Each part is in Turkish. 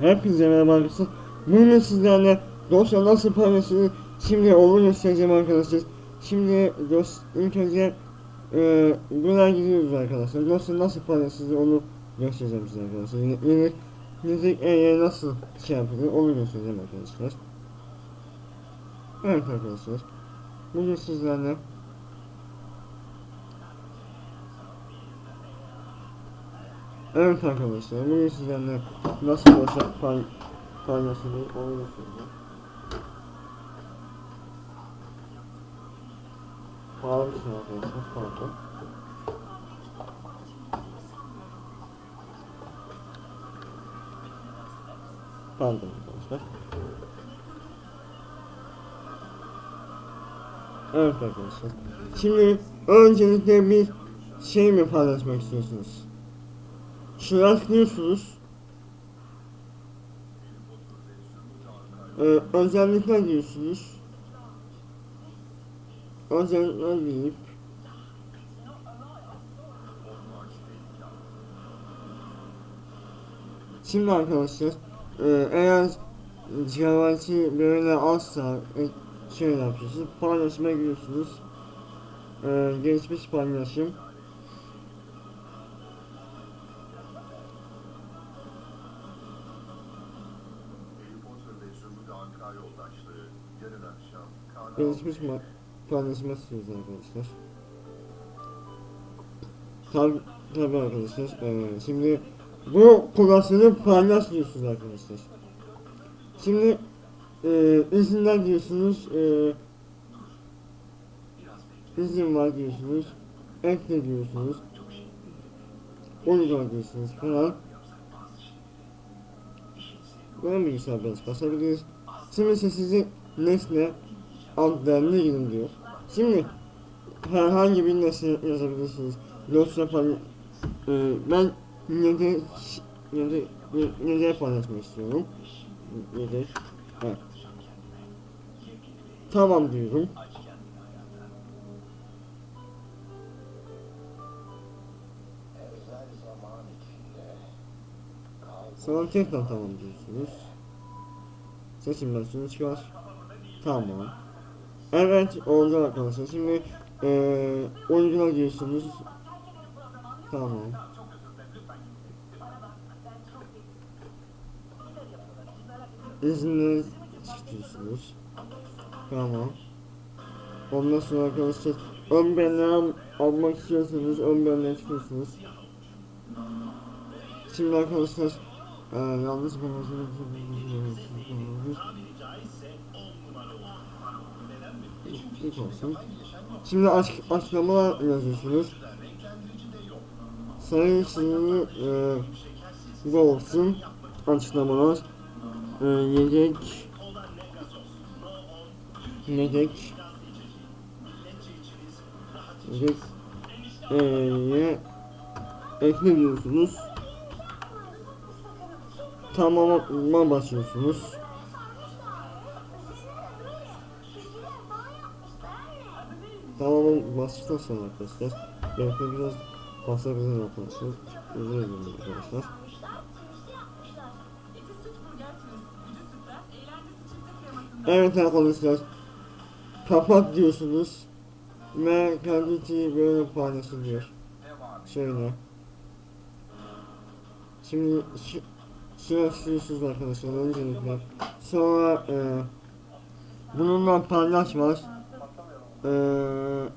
Hepinize merhaba arkadaşlar. Bugün sizlerle dosya nasıl paylaşılır şimdi onu göstereceğim arkadaşlar. Şimdi dos ilk önce e, buraya gidiyoruz arkadaşlar. Dosya nasıl paylaşılır onu göstereceğim size arkadaşlar. Yine müzik e, nasıl şey yapılır onu göstereceğim arkadaşlar. Evet arkadaşlar. Bugün sizlerle Evet arkadaşlar, bugün sizlerle nasıl dosya pay paylaşılır onu göstereceğim. Pahalı bir şey arkadaşlar, pardon. Pardon arkadaşlar. Evet arkadaşlar. Şimdi öncelikle bir şey mi paylaşmak istiyorsunuz? Şuraya tıklıyorsunuz. Ee, özellikler diyorsunuz. Özellikler deyip Şimdi arkadaşlar e, eğer gigabaytı böyle azsa e, şey yapıyorsunuz paylaşıma giriyorsunuz e, geçmiş paylaşım Gelişmiş paylaşma istiyoruz arkadaşlar. Tabi tabi arkadaşlar. Ee, şimdi bu kurasını paylaş diyorsunuz arkadaşlar. Şimdi e, izinler diyorsunuz. E, izin var diyorsunuz. Ekle diyorsunuz. Uygun diyorsunuz falan. Böyle bilgisayar biraz basabiliriz. Şimdi sizi nesne adlarını girin diyor. Şimdi herhangi bir nesne yazabilirsiniz. Dosya pay e, ben yedi yedi yedi paylaşmak istiyorum. Yedi. Evet. Tamam diyorum. Sonra tekrar tamam diyorsunuz. Seçim versiyonu çıkar. Tamam. Evet oldu arkadaşlar. Şimdi eee uygula diyorsunuz. Tamam. İzinleri çıkıyorsunuz. Tamam. Ondan sonra arkadaşlar ön belleğe almak istiyorsanız ön belleğe çıkıyorsunuz. Şimdi arkadaşlar eee yanlış bir İlk olsun. Şimdi aç, açıklamalar yazıyorsunuz. Sayın sınırlı e, bu olsun. Açıklamalar. E, yedek yedek yedek e'ye ekle diyorsunuz. Basıyorsunuz. Tamam bastıktan sonra arkadaşlar. Belki biraz basabilirim arkadaşlar. Özür dilerim arkadaşlar. Evet arkadaşlar. Kapat diyorsunuz. Ve kendisi böyle paylaşılıyor. Şöyle. Şimdi şu Şuraya sürüyorsunuz arkadaşlar. Öncelikle. Sonra e, Bununla paylaş Eee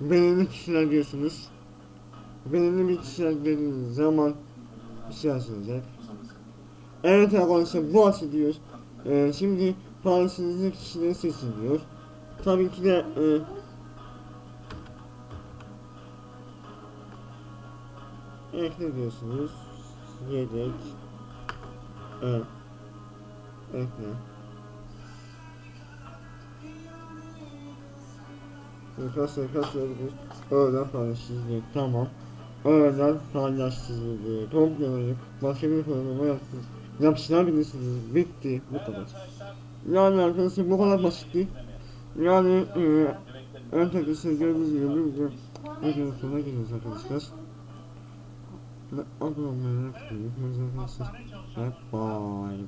belirli kişiler diyorsunuz. Belirli bir kişiler belirli zaman bir şey açılacak. Evet arkadaşlar bu açılıyor. Eee şimdi paylaşıcı kişileri seçiliyor. Tabii ki de eee ekle diyorsunuz. Yedek. Evet. Ekle. Arkadaşlar kaçıyoruz. Öğlen paylaşıldı. Tamam. Öğlen paylaşıldı. Toplanıp başka bir programa yaptık. Yapıştırabilirsiniz. Bitti. Bu kadar. Yani arkadaşlar bu kadar basitti. Yani e, ön takısı gördüğünüz gibi bir video videonun sonuna geliyoruz arkadaşlar. Ve abone olmayı unutmayın. Arkadaşlar. Bye bye.